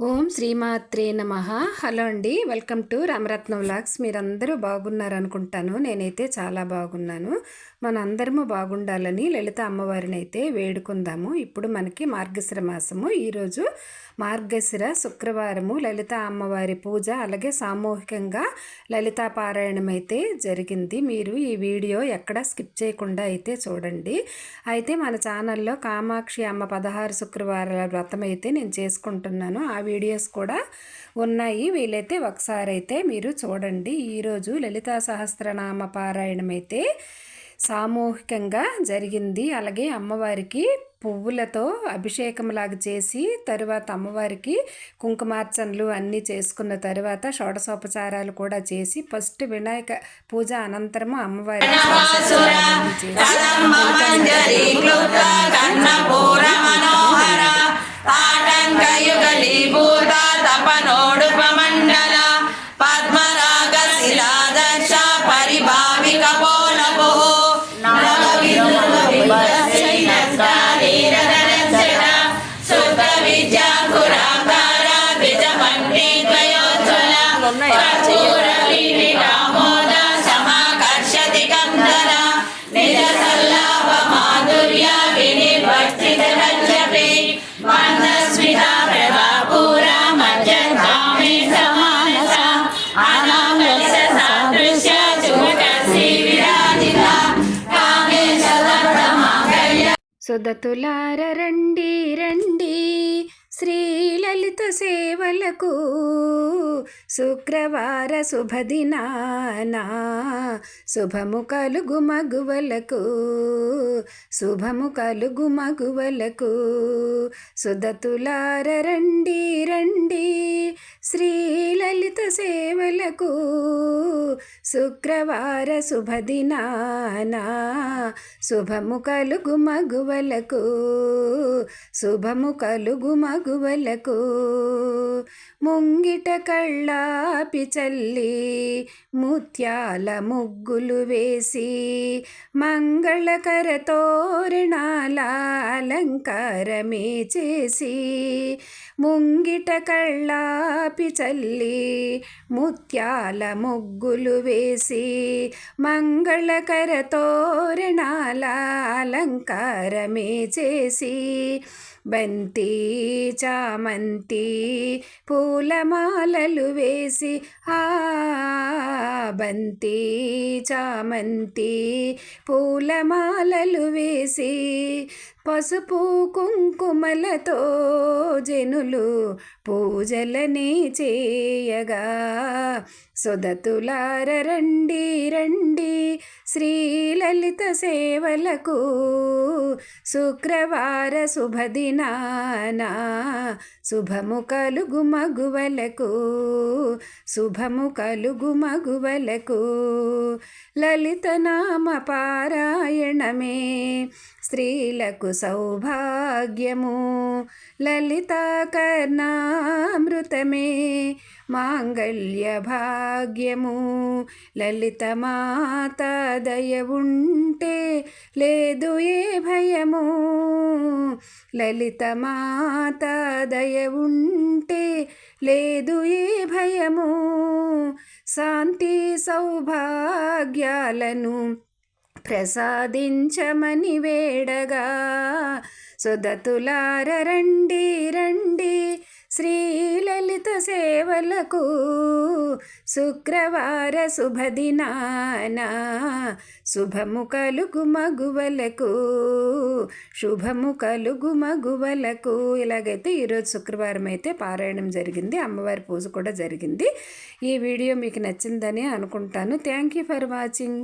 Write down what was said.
ఓం శ్రీమాత్రే నమ. హలో అండి. Welcome to Ramaratnam vlogs. మీరందరూ బాగున్నారనుకుంటాను. నేనైతే చాలా బాగున్నాను. మనందరము బాగుండాలని లలిత అమ్మవారిని అయితే వేడుకుందాము. ఇప్పుడు మనకి మార్గశ్ర మాసము. ఈరోజు మార్గశిర శుక్రవారము లలిత అమ్మవారి పూజ అలాగే సామూహికంగా లలితా పారాయణం అయితే జరిగింది. మీరు ఈ వీడియో ఎక్కడ స్కిప్ చేయకుండా అయితే చూడండి. అయితే మన ఛానల్లో కామాక్షి అమ్మ పదహారు శుక్రవారాల వ్రతం అయితే నేను చేసుకుంటున్నాను. ఆ వీడియోస్ కూడా ఉన్నాయి. వీలైతే ఒకసారి అయితే మీరు చూడండి. ఈరోజు లలితా సహస్రనామ పారాయణం అయితే సామూహికంగా జరిగింది. అలాగే అమ్మవారికి పువ్వులతో అభిషేకంలాగా చేసి తరువాత అమ్మవారికి కుంకుమార్చనలు అన్నీ చేసుకున్న తర్వాత షోడశోపచారాలు కూడా చేసి ఫస్ట్ వినాయక పూజ అనంతరము అమ్మవారికి సుదతులార రండి రండి. శ్రీలలిత సేవలకు శుక్రవార శుభదినానా శుభము కలుగు మగువలకు శుభము కలుగు మగువలకు. సుధతులార రండి రండి శ్రీలలిత సేవలకు. శుక్రవార శుభదినానా శుభము కలుగు మగువలకు. శుభము కలుగు మగువలకు. ముంగిట కళ్ళాపి చల్లి ముత్యాల ముగ్గులు వేసి మంగళకర తోరణాల అలంకారమే చేసి ముంగిట కళ్ళాపి చల్లి ముత్యాల ముగ్గులు వేసి మంగళకర తోరణాల అలంకారమే చేసి బంతి చామంతి పూలమాలలు వేసి ఆ బంతి చామంతి పూలమాలలు వేసి పసుపు కుంకుమలతో జనులు పూజలని చేయగా. సుదతులార రండి రండి శ్రీలలిత సేవలకు. శుక్రవార శుభదినానా శుభము కలుగు మగువలకు. శుభము కలుగు మగువలకు. లలితనామ పారాయణమే స్త్రీలకు సౌభాగ్యము. లలితాకర్ణామృతమే మాంగళ్య భాగ్యము. లలిత మాత దయ ఉంటే లేదు ఏ భయము. లలిత మాత దయ ఉంటే లేదు ఏ భయము. శాంతి సౌభాగ్యాలను ప్రసాదించమని వేడగా. సుదతులార రండి రండి శ్రీలలిత సేవలకు. శుక్రవార శుభదినాన శుభము కలుగు మగువలకు. శుభము కలుగు మగువలకు. ఇలాగైతే ఈరోజు శుక్రవారం అయితే పారాయణం జరిగింది అమ్మవారి పూజ కూడా జరిగింది. ఈ వీడియో మీకు నచ్చిందని అనుకుంటాను. Thank you for watching.